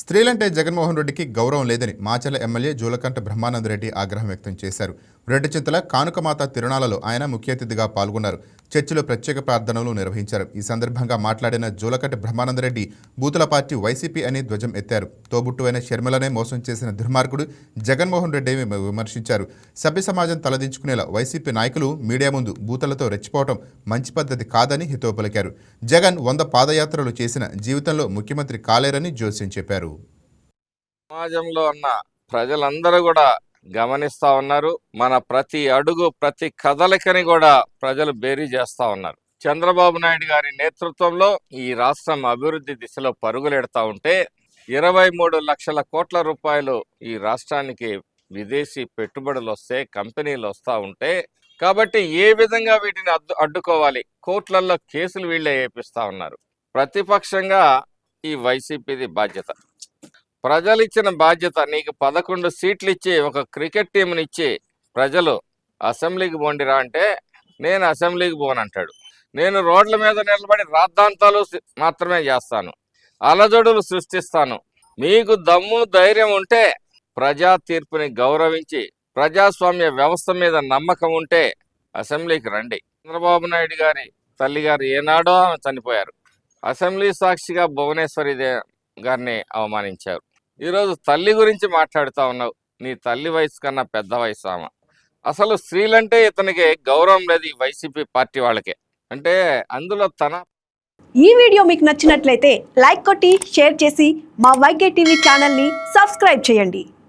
స్త్రీలంటే జగన్మోహన్ రెడ్డికి గౌరవం లేదని మాచల ఎమ్మెల్యే జూలకంట బ్రహ్మానందరెడ్డి ఆగ్రహం వ్యక్తం చేశారు. రెడ్డిచింతల కానుకమాత తిరుణాలలో ఆయన ముఖ్య అతిథిగా పాల్గొన్నారు. చర్చిలో ప్రత్యేక ప్రార్థనలు నిర్వహించారు. ఈ సందర్భంగా మాట్లాడిన జూలకంట బ్రహ్మానందరెడ్డి బూతుల పార్టీ వైసీపీ అని ధ్వజం ఎత్తారు. తోబుట్టువైన షర్మిలనే మోసం చేసిన దుర్మార్గుడు జగన్మోహన్ రెడ్డి విమర్శించారు. సభ్య సమాజం తలదించుకునేలా వైసీపీ నాయకులు మీడియా ముందు బూతలతో రెచ్చిపోవటం మంచి పద్ధతి కాదని హితో పలికారు. జగన్ వంద పాదయాత్రలు చేసిన జీవితంలో ముఖ్యమంత్రి కాలేరని జోస్యం చెప్పారు. సమాజంలో ఉన్న ప్రజలందరూ కూడా గమనిస్తూ ఉన్నారు. మన ప్రతి అడుగు ప్రతి కదలికని కూడా ప్రజలు బేరీ చేస్తూ ఉన్నారు. చంద్రబాబు నాయుడు గారి నేతృత్వంలో ఈ రాష్ట్రం అభివృద్ధి దిశలో పరుగులెడతా ఉంటే ఇరవై మూడు లక్షల కోట్ల రూపాయలు ఈ రాష్ట్రానికి విదేశీ పెట్టుబడులు వస్తే కంపెనీలు వస్తూ ఉంటే కాబట్టి ఏ విధంగా వీటిని అడ్డు అడ్డుకోవాలి? కోర్టులలో కేసులు వీళ్ళే వేపిస్తూ ఉన్నారు. ప్రతిపక్షంగా ఈ వైసీపీది బాధ్యత. ప్రజలు ఇచ్చిన బాధ్యత నీకు పదకొండు సీట్లు ఇచ్చి ఒక క్రికెట్ టీంని ఇచ్చి ప్రజలు అసెంబ్లీకి పోండిరా అంటే నేను అసెంబ్లీకి పోనంటాడు. నేను రోడ్ల మీద నిలబడి రాద్ధాంతాలు మాత్రమే చేస్తాను. అలజడులు సృష్టిస్తాను. మీకు దమ్ము ధైర్యం ఉంటే ప్రజా తీర్పుని గౌరవించి ప్రజాస్వామ్య వ్యవస్థ మీద నమ్మకం ఉంటే అసెంబ్లీకి రండి. చంద్రబాబు నాయుడు గారి తల్లి గారు ఏనాడో ఆమె చనిపోయారు. అసెంబ్లీ సాక్షిగా భువనేశ్వరి గారిని అవమానించారు. ఈరోజు తల్లి గురించి మాట్లాడుతా ఉన్నావు. నీ తల్లి వయసు కన్నా పెద్ద వయసు ఆమె. అసలు స్త్రీలంటే ఇతనికి గౌరవం లేదు ఈ వైసీపీ పార్టీ వాళ్ళకే. అంటే అందులో తన ఈ వీడియో మీకు నచ్చినట్లయితే లైక్ కొట్టి షేర్ చేసి మా వైకే టీవీ ఛానల్ని సబ్స్క్రైబ్ చేయండి.